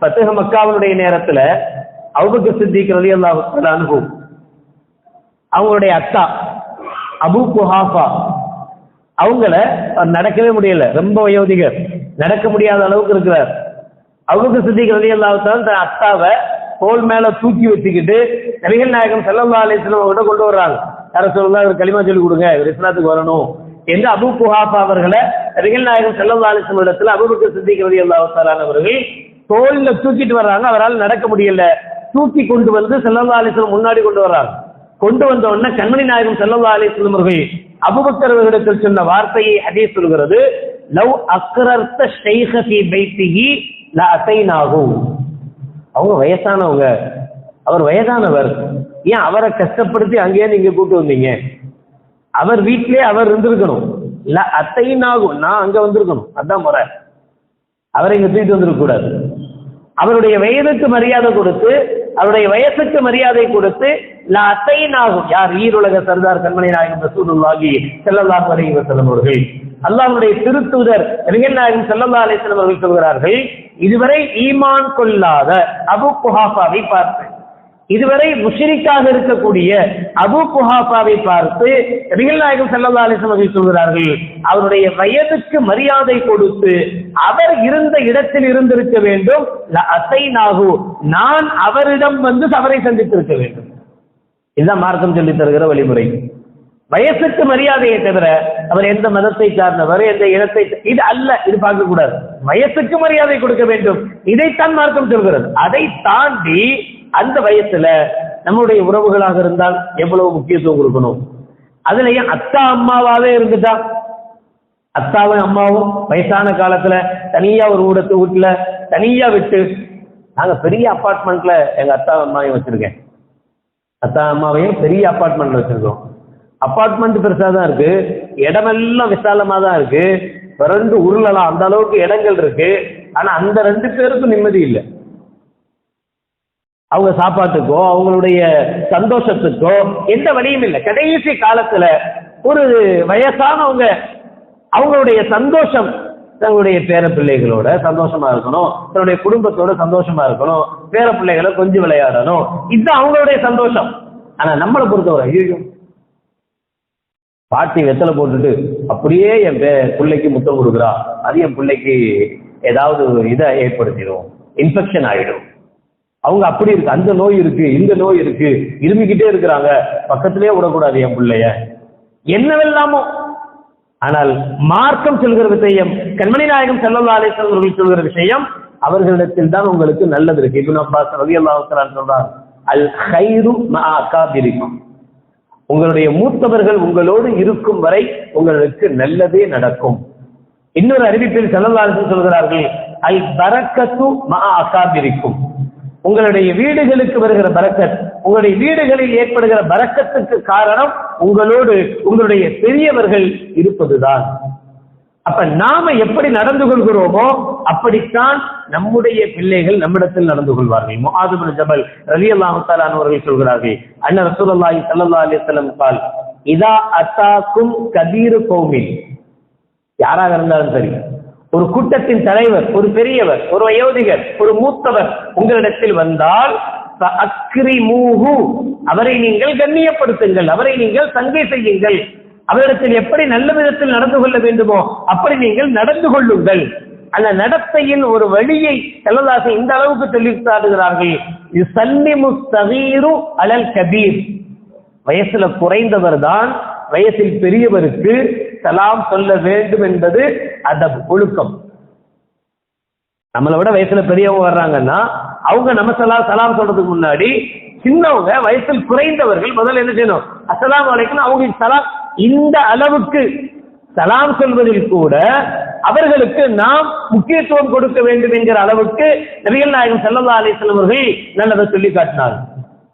பத்துக மக்காவினுடைய நேரத்துல அவுபக்க சித்திக்கிறது ரலி அனுபவம் அவங்களுடைய அத்தா அபு குஹாஃபா அவங்கள நடக்கவே முடியல. ரொம்ப வயோதிகர். நடக்க முடியாத அளவுக்கு இருக்கிறார். அவருக்கு சித்திக்கிறது ரலி அல்லாஹால தன் அக்காவை தோல் மேல தூக்கி வச்சுக்கிட்டு நபிகள் நாயகம் செல்லல்லா அலிஸ்லாம் அவங்க கொண்டு வர்றாங்க. யார சொல்லலாம் இவர் களிமா சொல்லி கொடுங்க. இவர் இஸ்லாத்துக்கு வரணும். என்று அபு குஹாஃபா அவர்களை நபிகள் நாயகம் செல்லல்லா அலிஸ்லாம் இடத்துல அபுபக்கர் சித்திக்கிறது ரலி அவர்கள் தோல்ல தூக்கிட்டு வர்றாங்க அவரால் நடக்க முடியல. தூக்கி கொண்டு வந்து செல்லல்லா அலிஸ்லம் முன்னாடி கொண்டு வர்றாங்க கொண்டு வந்த உடனே கண்மணி நாயகம் செல்லல்லா அலிஸ்லம் அவர்கள் அபுபக்கர் அவர்களிடத்தில் சொன்ன வார்த்தையை அதே சொல்கிறது லவ் அக்ரர்த்த ஷைஹ ஃபி ல அசைனாகும் அவங்க வயசானவங்க. அவர் வயதானவர். ஏன் அவரை கஷ்டப்படுத்தி அங்கேயே நீங்க கூட்டு வந்தீங்க? அவர் வீட்டிலே அவர் இருந்திருக்கணும். இல்ல அத்தைனாகும் நான் அங்க வந்திருக்கணும். அதான் முறை. அவரை இங்க தூக்கிட்டு வந்துருக்க கூடாது. அவருடைய வயதுக்கு மரியாதை கொடுத்து அவருடைய வயசுக்கு மரியாதை கொடுத்து நான் அத்தைனாகும் யார்? ஈருலக சர்தார் கண்மணி நாயகம் ரசூலுல்லாஹி ஸல்லல்லாஹு அலைஹி வஸல்லம் அவர்கள். அல்லாஹ்வுடைய திருத்தூதர் நபிகள் நாயகம் செல்லல்லா அலைஹி வஸல்லம் அவர்கள் சொல்கிறார்கள் இதுவரை ஈமான் கொள்ளாத அபு குஹாஃபாவை பார்த்து இதுவரை முஷரிக்காக இருக்கக்கூடிய அபு குஹாபாவை பார்த்து நபிகள் நாயகம் ஸல்லல்லாஹு அலிசம் அவர்கள் சொல்கிறார்கள் அவருடைய வயதுக்கு மரியாதை கொடுத்து அவர் இருந்த இடத்தில் இருந்திருக்க வேண்டும். அசைனாகு நான் அவரிடம் வந்து அவரை சந்தித்திருக்க வேண்டும். இதுதான் மார்க்கம் சொல்லி தருகிற வழிமுறை. வயசுக்கு மரியாதையை தவிர அவர் எந்த மதத்தை சார்ந்தவர் எந்த இடத்தை இது அல்ல இது பார்க்க கூடாது வயசுக்கு மரியாதை கொடுக்க வேண்டும். இதைத்தான் மார்க்கம் சொல்கிறது. அதை தாண்டி அந்த வயசுல நம்முடைய உறவுகளாக இருந்தால் எவ்வளவு முக்கியத்துவம் கொடுக்கணும்? அதுலயும் அத்தா அம்மாவாவே இருந்துட்டா? அத்தாவும் அம்மாவும் வயசான காலத்துல தனியா ஒரு ஊடத்து வீட்டுல தனியா விட்டு நாங்க பெரிய அப்பார்ட்மெண்ட்ல எங்க அத்தா அம்மாவையும் வச்சிருக்கேன். அத்தா அம்மாவையும் பெரிய அப்பார்ட்மெண்ட்ல வச்சிருக்கோம். அப்பார்ட்மெண்ட் பெருசா தான் இருக்கு. இடமெல்லாம் விசாலமா தான் இருக்கு. பிறண்டு உருளலாம். அந்த அளவுக்கு இடங்கள் இருக்கு. ஆனா அந்த ரெண்டு பேருக்கும் நிம்மதி இல்லை. அவங்க சாப்பாட்டுக்கோ அவங்களுடைய சந்தோஷத்துக்கோ எந்த வழியும் இல்லை. கடைசி காலத்துல ஒரு வயசானவங்க அவங்களுடைய சந்தோஷம் தங்களுடைய பேர பிள்ளைகளோட சந்தோஷமா இருக்கணும் தன்னுடைய குடும்பத்தோட சந்தோஷமா இருக்கணும் பேர பிள்ளைகளை கொஞ்சம் விளையாடணும். இதுதான் அவங்களுடைய சந்தோஷம். ஆனா நம்மளை பொறுத்தவரை ஐயோ பாட்டி வெத்தலை போட்டுட்டு அப்படியே என் பே பிள்ளைக்கு முத்தம் கொடுக்குறா. அது என் பிள்ளைக்கு ஏதாவது ஒரு இதை ஏற்படுத்திடும். இன்ஃபெக்ஷன் ஆயிடும். அவங்க அப்படி இருக்கு. அந்த நோய் இருக்கு இந்த நோய் இருக்கு. இருமிக்கிட்டே இருக்கிறாங்க. பக்கத்திலே விடக்கூடாது என் பிள்ளைய. என்னவெல்லாமோ. ஆனால் மார்க்கம் சொல்கிற விஷயம் கண்மணி நாயகம் செல்லல்லா அலிஸ்லாம் அவர்கள் சொல்கிற விஷயம் அவர்களிடத்தில் தான் உங்களுக்கு நல்லது இருக்கு. இபின் அப்பாஸ் ரவி அல்லாஹான் சொல்றார் அல் ஹைரு அகாபிரிக்கும். உங்களுடைய மூத்தவர்கள் உங்களோடு இருக்கும் வரை உங்களுக்கு நல்லதே நடக்கும். இன்னொரு அறிவிப்பில் செல்லல்லாசன் சொல்கிறார்கள் அல் பரக்கத்து மா அகாபிரிக்கும். உங்களுடைய வீடுகளுக்கு வருகிற பரக்கத் உங்களுடைய வீடுகளில் ஏற்படுகிற பரக்கத்துக்கு காரணம் உங்களோடு உங்களுடைய பெரியவர்கள் இருப்பதுதான். அப்ப நாம எப்படி நடந்து கொள்கிறோமோ அப்படித்தான் நம்முடைய பிள்ளைகள் நம்மிடத்தில் நடந்து கொள்வார்கள். முஆதுபின் ஜபல் ரவி அல்லாஹாலான் அவர்கள் சொல்கிறார்கள் அண்ணன் ரசூலுல்லாஹி சல்லா அலைஹி கால் இதா அத்தாக்கும் கபீரு கோமில் யாராக இருந்தாலும் சரி ஒரு கூட்டத்தின் தலைவர் ஒரு பெரியவர் ஒரு வயோதிகர் ஒரு மூத்தவர் உங்களிடத்தில் வந்தால் அவரை நீங்கள் கண்ணியப்படுத்துங்கள் அவரை நீங்கள் சங்கை செய்யுங்கள். அவரிடத்தில் எப்படி நல்ல விதத்தில் நடந்து கொள்ள வேண்டுமோ அப்படி நீங்கள் நடந்து கொள்ளுங்கள். அந்த நடத்தையின் ஒரு வழியை செல்லதாக இந்த அளவுக்கு சொல்லி இது சல்லிமு சகீரு அலல் கபீர். வயசுல குறைந்தவர் தான் வயசில் பெரியவருக்கு சலாம் சொல்ல வேண்டும் என்பது அதப் ஒழுக்கம். நம்மளை விட வயசுல பெரியவங்க வர்றாங்கன்னா அவங்க நம்ம சலாம் சலாம் சொல்றதுக்கு முன்னாடி சின்னவங்க வயசில் குறைந்தவர்கள் முதல்ல என்ன செய்யணும்? அசலாம் அலைக்கும் அவங்களுக்கு சலாம் இந்த அளவுக்கு சலாம் சொல்வதில் கூட அவர்களுக்கு நாம் முக்கியத்துவம் கொடுக்க வேண்டும் என்கிற அளவுக்கு நபிகள் நாயகம் செல்லல்லா அலைஹி அவர்கள் நல்லதை சொல்லி காட்டினார்கள்.